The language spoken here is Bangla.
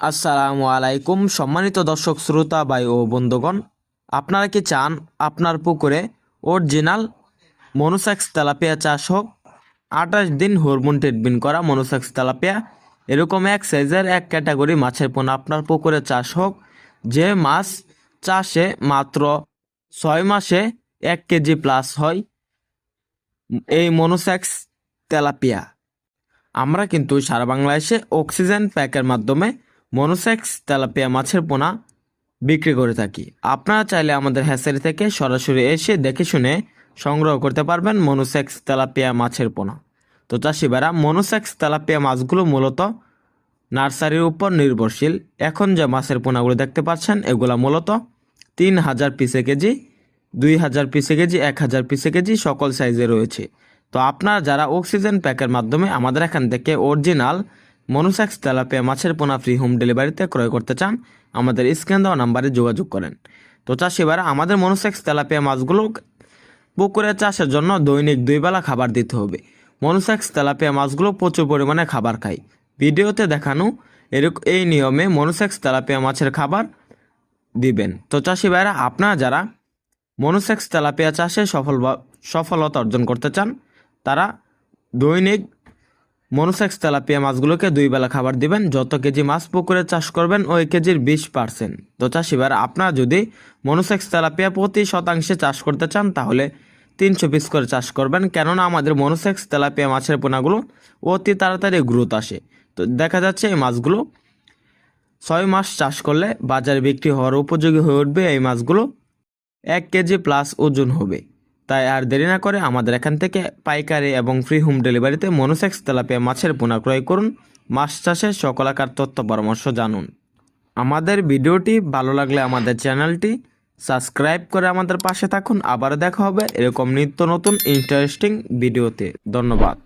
আসসালামু আলাইকুম, সম্মানিত দর্শক, শ্রোতা, ভাই ও বন্ধুগণ। আপনারা কি চান আপনার পুকুরে অরিজিনাল মনোসেক্স তেলাপিয়া চাষ হোক? আঠাশ দিন হরমোন ট্রিটমেন্ট করা মনোসেক্স তেলাপিয়া। এরকম এক সাইজের এক ক্যাটাগরি মাছের পোনা আপনার পুকুরে চাষ হোক। যে মাছ চাষে মাত্র ছয় মাসে এক কেজি প্লাস হয় এই মনোসেক্স তেলাপিয়া। আমরা কিন্তু সারা বাংলাদেশে অক্সিজেন প্যাকের মাধ্যমে মনোসেক্স, তেলাপিয়া মাছের পোনা বিক্রি করে থাকি। আপনারা চাইলে আমাদের হ্যাচারি থেকে সরাসরি এসে দেখে শুনে সংগ্রহ করতে পারবেন মনোসেক্স, তেলাপিয়া মাছের পোনা। তো চাষিবারা মনোসেক্স, তেলাপিয়া মাছগুলো মূলত নার্সারির উপর নির্ভরশীল। এখন যে মাছের পোনাগুলো দেখতে পাচ্ছেন, এগুলা মূলত তিন হাজার পিসে কেজি, দুই হাজার পিসে কেজি, এক হাজার পিসে কেজি সকল সাইজে রয়েছে। তো আপনারা যারা অক্সিজেন প্যাকের মাধ্যমে আমাদের এখান থেকে অরিজিনাল মনোসেক্স তেলাপিয়া মাছের পোনা ফ্রি হোম ডেলিভারিতে ক্রয় করতে চান, আমাদের স্ক্যান দেওয়া নাম্বারে যোগাযোগ করেন। তো চাষিবারা আমাদের মনোসেক্স তেলাপিয়া মাছগুলো পুকুরে চাষের জন্য দৈনিক দুই বেলা খাবার দিতে হবে। মনোসেক্স তেলাপিয়া মাছগুলো প্রচুর পরিমাণে খাবার খায় ভিডিওতে দেখানো এরকম এই নিয়মে মনোসেক্স তেলাপিয়া মাছের খাবার দিবেন। তো চাষি ভাইরা আপনারা যারা মনোসেক্স তেলাপিয়া চাষে সফল সফলতা অর্জন করতে চান, তারা দৈনিক মনোসেক্স তেলাপিয়া মাছগুলোকে দুই বেলা খাবার দিবেন, যত কেজি মাছ পুকুরে চাষ করবেন, ওই কেজির বিশ পার্সেন্ট। তো চাষিবার আপনারা যদি মনোসেক্স তেলাপিয়া প্রতি শতাংশে চাষ করতে চান, তাহলে তিনশো পিস করে চাষ করবেন। কেননা আমাদের মনোসেক্স তেলাপিয়া মাছের পোনাগুলো অতি তাড়াতাড়ি গ্রোথ আসে। তো দেখা যাচ্ছে এই মাছগুলো ছয় মাস চাষ করলে বাজারে বিক্রি হওয়ার উপযোগী হয়ে উঠবে। এই মাছগুলো এক কেজি প্লাস ওজন হবে। তাই আর দেরি না করে আমাদের এখান থেকে পাইকারি এবং ফ্রি হোম ডেলিভারিতে মনোসেক্স তেলাপিয়া মাছের পোনা ক্রয় করুন। মাছ চাষের সকলাকার তথ্য পরামর্শ জানুন। আমাদের ভিডিওটি ভালো লাগলে আমাদের চ্যানেলটি সাবস্ক্রাইব করে আমাদের পাশে থাকুন। আবার দেখা হবে এরকম নিত্য নতুন ইন্টারেস্টিং ভিডিওতে। ধন্যবাদ।